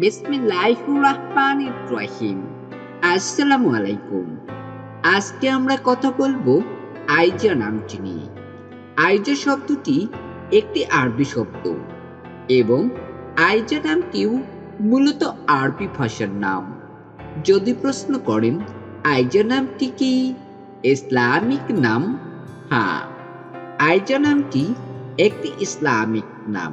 বিসমিল্লাহির রহমানির রহিম। আসসালামু আলাইকুম আজকে আমরা কথা বলব আইজা নামটি নিয়ে। আইজা শব্দটি একটি আরবি শব্দ এবং আইজা নামটিও মূলত আরবি ভাষার নাম। যদি প্রশ্ন করেন, আইজা নামটি কি? ইসলামিক নাম? হ্যাঁ আইজা নামটি একটি ইসলামিক নাম।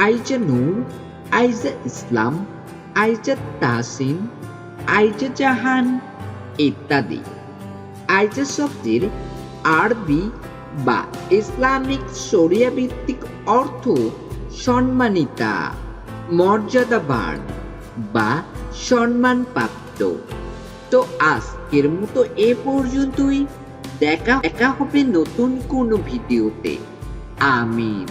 আইজা নূর, আইজা ইসলাম, আইজা তাসিন আইজা জাহান ইত্যাদি। আইজা শব্দের আরবি বা ইসলামিক শরিয়া ভিত্তিক অর্থ সম্মানিতা, মর্যাদাবান বা সম্মানপ্রাপ্ত। তো আজকের মতো এ পর্যন্তই। দেখা দেখা হবে নতুন কোনো ভিডিওতে। আমিন।